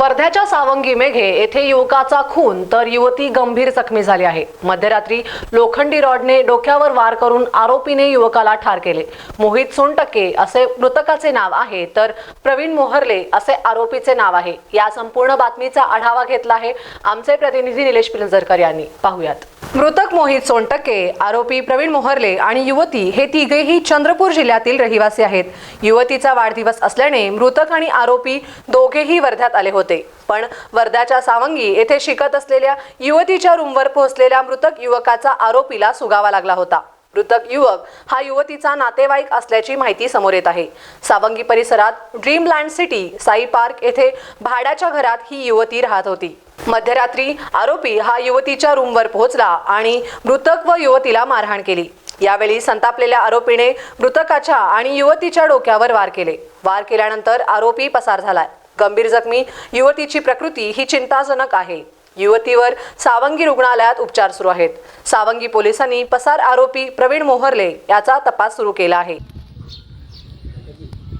वर्ध्याच्या सावंगी मेघे येथे युवकाचा खून तर युवती गंभीर जखमी झाली आहे. मध्यरात्री लोखंडी रॉडने डोक्यावर वार करून आरोपीने युवकाला ठार केले. मोहित सोनटक्के असे मृतकाचे नाव आहे तर प्रवीण मोहरले असे आरोपीचे नाव आहे. या संपूर्ण बातमीचा आढावा घेतला आहे आमचे प्रतिनिधी निलेश पिंजरकर यांनी. पाहुयात. मृतक मोहित सोनटक्के आरोपी प्रवीण मोहरले आणि युवती हे तिघेही चंद्रपूर जिल्ह्यातील रहिवासी आहेत. युवतीचा वाढदिवस असल्याने मृतक आणि आरोपी दोघेही वर्ध्यात आले होते. पण वर्ध्याच्या सावंगी येथे शिकत असलेल्या युवतीच्या रूमवर पोहोचलेल्या मृतक युवकाचा आरोपीला सुगावा लागला होता. मृतक युवक हा युवतीचा नातेवाईक असल्याची माहिती समोर येत आहे. सावंगी परिसरात ड्रीमलँड सिटी साई पार्क येथे भाड्याच्या घरात ही युवती राहत होती. मध्यरात्री आरोपी हा युवतीच्या रूमवर पोहोचला आणि मृतक व युवतीला मारहाण केली. यावेळी संतापलेल्या आरोपीने मृतकाच्या आणि युवतीच्या डोक्यावर वार केले. वार केल्यानंतर आरोपी पसार झालाय. गंभीर जखमी युवतीची प्रकृती ही चिंताजनक आहे. युवतीवर सावंगी रुग्णालयात उपचार सुरू आहेत. सावंगी पोलिसांनी पसार आरोपी प्रवीण मोहरले याचा तपास सुरू केला आहे.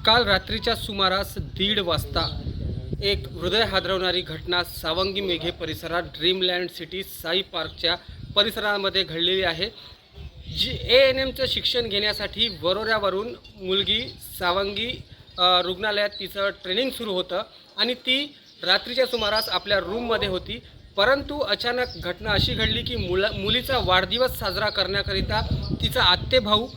काल रात्रीच्या सुमारास दीड वाजता एक हृदय हादरवणारी घटना सावंगी मेघे परिसरात ड्रीमलँड सिटी साई पार्कच्या परिसरामध्ये घडलेली आहे. जी ए एन एमचं शिक्षण घेण्यासाठी वरोऱ्यावरून मुलगी सावंगी रुग्णालयात तिचं ट्रेनिंग सुरू होतं आणि ती रात्रीच्या सुमारास आपल्या रूममध्ये होती. परंतु अचानक घटना अशी घडली की मुला मुलीचा वाढदिवस साजरा करण्याकरिता तिचा आत्तेभाऊ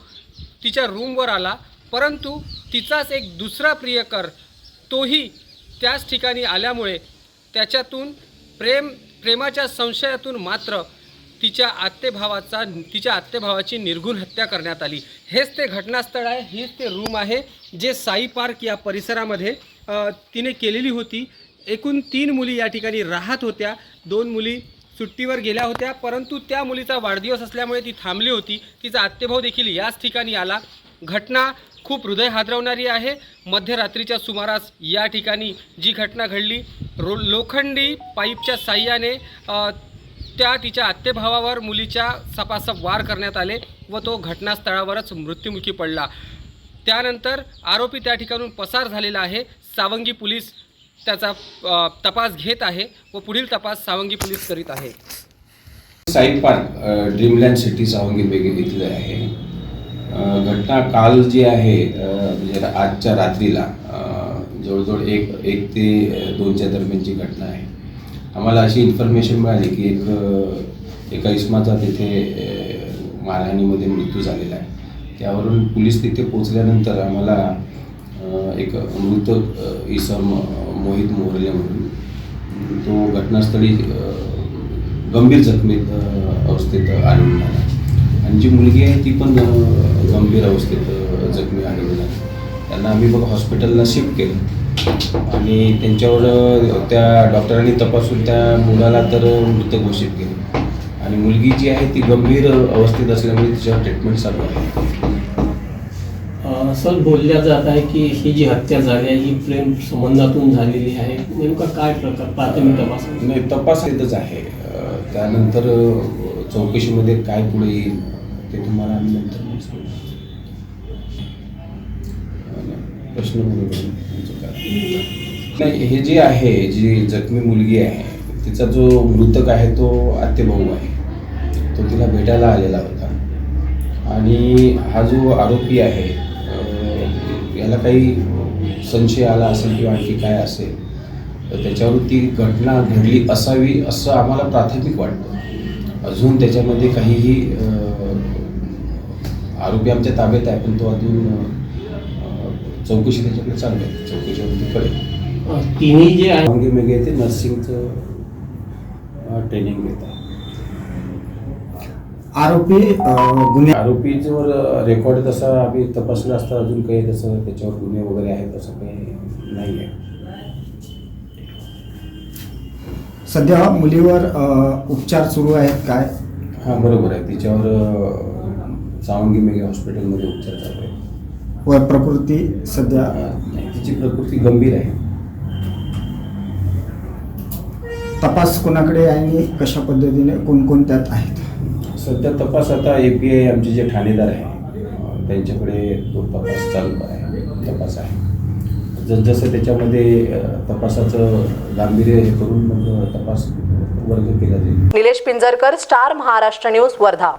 तिच्या रूमवर आला. परंतु तिचाच एक दुसरा प्रियकर तोही त्याच ठिकाणी आल्यामुळे त्याच्यातून प्रेम प्रेमाच्या संशयातून मात्र तिच्या आत्तेभावाचा तिच्या आत्तेभावाची निर्घुण हत्या करण्यात आली. हेच ते घटनास्थळ आहे हेच ते रूम आहे जे साई पार्क या परिसरामध्ये तिने केलेली होती. एकूण तीन मुली या ठिकाणी राहत होत्या. दोन मुली सुट्टीवर गेल्या होत्या परंतु त्या मुलीचा वाढदिवस असल्यामुळे ती थांबली होती. तिचा आत्तेभाव देखील याच ठिकाणी आला. घटना खूप हृदय हादरवणारी आहे. मध्यरात्रीच्या सुमारास या ठिकाणी जी घटना घडली रो लोखंडी पाईपच्या साह्याने त्या तिच्या आत्तेभावावर मुलीच्या सपासप वार करण्यात आले व तो घटनास्थळावरच मृत्युमुखी पडला. त्यानंतर आरोपी त्या ठिकाणून पसार झालेला आहे. सावंगी पोलीस त्याचा तपास घेत आहे व पुढील तपास सावंगी पोलीस करीत आहे. Sai park dreamland city Sawangi बेगे इथलं आहे. घटना काल जी आहे म्हणजे आजच्या रात्रीला जवळजवळ एक एक ते दोनच्या दरम्यानची घटना आहे. आम्हाला अशी इन्फॉर्मेशन मिळाली की एक एका इस्माचा तिथे मारहाणीमध्ये मृत्यू झालेला आहे. त्यावरून पोलीस तिथे पोचल्यानंतर आम्हाला एक मृत इसम मोहित मोहरले म्हणून तो घटनास्थळी गंभीर जखमीत अवस्थेत आढळून आला. आणि जी मुलगी आहे ती पण गंभीर अवस्थेत जखमी आढळून आली त्यांना आम्ही बघ हॉस्पिटलला शिफ्ट केलं. आणि त्यांच्यावर त्या डॉक्टरांनी तपासून त्या मुलाला तर मृत घोषित केले. आणि मुलगी जी आहे ती गंभीर अवस्थेत असल्यामुळे तिच्यावर ट्रीटमेंट चालू आहे. सर बोलल्या जात आहे की ही जी हत्या झाली आहे ही प्रेम संबंधातून झालेली आहे. नेमका काय प्रकार? प्राथमिक तपास. नाही तपास येतच आहे. त्यानंतर चौकशीमध्ये काय पुढे येईल ते तुम्हाला आम्ही नंतर मग सांगू. प्रश्न बरोबर आहे तुमचं काय. नाही हे जे आहे जी जखमी मुलगी आहे तिचा जो मृतक आहे तो आत्यभाऊ आहे. तो तिला भेटायला आलेला होता. आणि हा जो आरोपी आहे अ, याला काही संशय आला असेल किंवा आणखी काय असेल तर त्याच्यावर ती घटना घडली असावी असं आम्हाला प्राथमिक वाटतं. अजून त्याच्यामध्ये काहीही आरोपी आमच्या ताब्यात आहे पण तो अजून चौकशी त्याच्याकडे चालू आहे. चौकशीमध्ये कळेल. तिन्ही जे आहे मेघे ते नर्सिंगचं ट्रेनिंग घेत आहे आरोपी गुन्हे आरोपीवर रेकॉर्ड तसा आम्ही तपासलं असता अजून काही तसं त्याच्यावर गुन्हे वगैरे आहेत तसं काही नाही आहे. सध्या मुलीवर उपचार सुरू आहेत काय? हां बरोबर आहे. तिच्यावर सावंगी मेघे हॉस्पिटलमध्ये उपचार चालू आहे व प्रकृती सध्या नाही, तिची प्रकृती गंभीर आहे. तपास कोणाकडे आहे आणि कशा पद्धतीने कोणकोणत्यात आहेत? सध्या तपास आता ए पी आय आमचे जे ठाणेदार आहे त्यांच्याकडे तो तपास चालू आहे तपास आहे. जसजसं त्याच्यामध्ये तपासाचं गांभीर्य हे करून मग तपास वर्ग केला जाईल. Nilesh Pinjarkar star Maharashtra news Wardha.